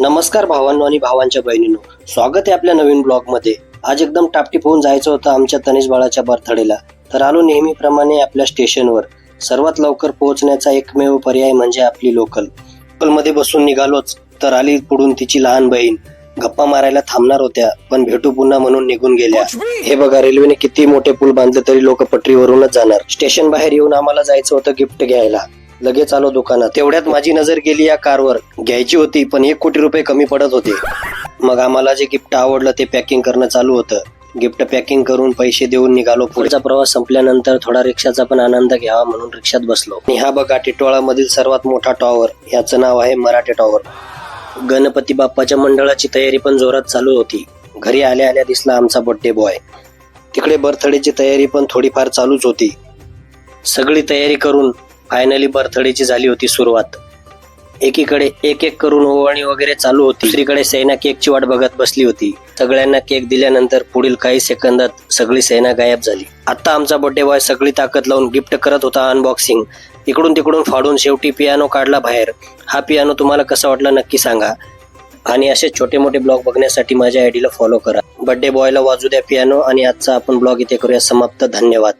नमस्कार भावांनो आणि भावांच्या बहिणींनो. स्वागत आहे आपल्या नवीन ब्लॉगमध्ये आज एकदम टापटीप होऊन जायचं होतं आमच्या तनिष बाळाच्या बर्थडेला तर आलो नेहमीप्रमाणे आपल्या स्टेशनवर सर्वात लवकर पोहोचण्याचा एकमेव पर्याय म्हणजे आपली लोकल लोकलमध्ये बसून निघालोच तर आली पुढून तिची लहान बहीण. गप्पा मारायला थांबणार होत्या पण भेटू पुन्हा म्हणून निघून गेल्या. हे बघा रेल्वेने किती मोठे पूल बांधले तरी लोक पटरीवरूनच जाणार. स्टेशन बाहेर येऊन आम्हाला जायचं होतं गिफ्ट घ्यायला. लगेच आलो दुकानात. तेवढ्यात माझी नजर गेली या कारवर. घ्यायची होती पण एक कोटी रुपये कमी पडत होते. मग आम्हाला जे गिफ्ट आवडलं ते पॅकिंग करणं चालू होतं. गिफ्ट पॅकिंग करून पैसे देऊन निघालो पुढचा प्रवास संपल्यानंतर थोडा रिक्षाचा पण आनंद घ्यावा म्हणून रिक्षात बसलो. आणि हा बघा टिटोळामधील सर्वात मोठा टॉवर. याचं नाव आहे मराठे टॉवर. गणपती बाप्पाच्या मंडळाची तयारी पण जोरात चालू होती. घरी आल्या आल्या दिसला आमचा बर्थडे बॉय तिकडे बर्थडेची तयारी पण थोडीफार चालूच होती. सगळी तयारी करून फायनली बर्थडेची झाली होती सुरुवात. एकीकडे एक एक करून ओवाळणी वगैरे चालू होती. दुसरीकडे सैना केकची वाट बघत बसली होती. सगळ्यांना केक दिल्यानंतर पुढील काही सेकंदात सगळी सैना गायब झाली. आता आमचा बर्थडे बॉय सगळी ताकद लावून गिफ्ट करत होता अनबॉक्सिंग इकडून तिकडून फाडून शेवटी पियानो काढला बाहेर. हा पियानो तुम्हाला कसा वाटला नक्की सांगा. आणि असे छोटे मोठे ब्लॉग बघण्यासाठी माझ्या आयडीला फॉलो करा. बर्थडे बॉयला वाजू द्या पियानो आणि आजचा आपण ब्लॉग इथे करूया. समाप्त. धन्यवाद.